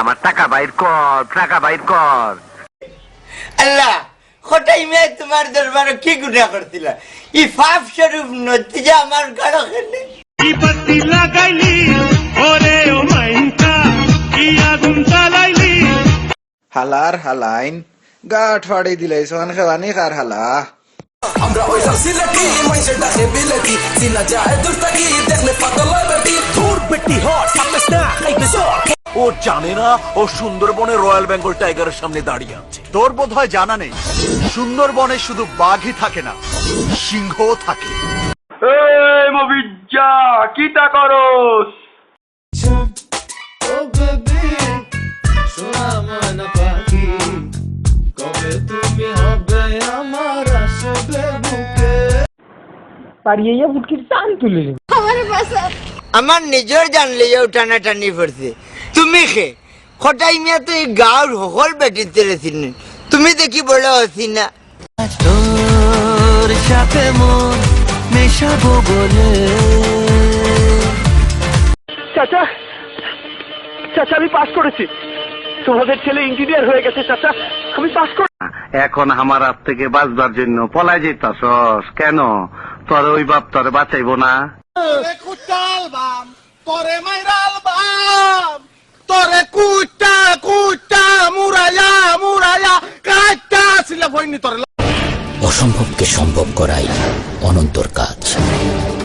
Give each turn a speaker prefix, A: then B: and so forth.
A: আমার টাকা বাইর কর টাকা বাইর কর।
B: আল্লাহ হঠাই মেয়ে তোমার দরবারে কি গুণা করছিল? ই ফাফ স্বরূপ নতিজা আমার গাড়ো খেলে।
C: বিপত্তি লাগাইলি ওরে ও কি আগুন জ্বালাইলি?
D: হালার হালাইন গাঠ ফাড়ি দিলাই সোহান খেলানি কার হালা।
E: আমরা হইলাম সিলেটি মাইসেটা এবিলিটি চিনা যায় দুর্তাকি দেখলে পাতা লয় বেটি।
F: তোর বেটি হট সামনে সর ও জানে না ও সুন্দরবনে রয়্যাল বেঙ্গল টাইগারের সামনে দাঁড়িয়ে আছে।
G: তোর বোধ হয় জানা নেই সুন্দরবনে শুধু বাঘই থাকে না সিংহ থাকে।
A: এই মবিজ্জা কিটা করস?
B: আমার নিজের জানলে যে টানা টানি পড়ছে তুমি খে খটাই মিয়া তো এই গাঁর সকল বেটির তেরে তুমি দেখি বড় আছি না
E: তোর সাথে মন মেশাবো বলে।
C: চাচা চাচা আমি পাস করেছি। তোমাদের ছেলে ইঞ্জিনিয়ার হয়ে গেছে চাচা আমি পাস করে
A: এখন আমার হাত থেকে বাঁচবার জন্য পলাই যেতাছস কেন? তোর ওই বাপ তোর বাঁচাইবো না?
E: অসম্ভবকে সম্ভব করাই অনন্তর কাজ।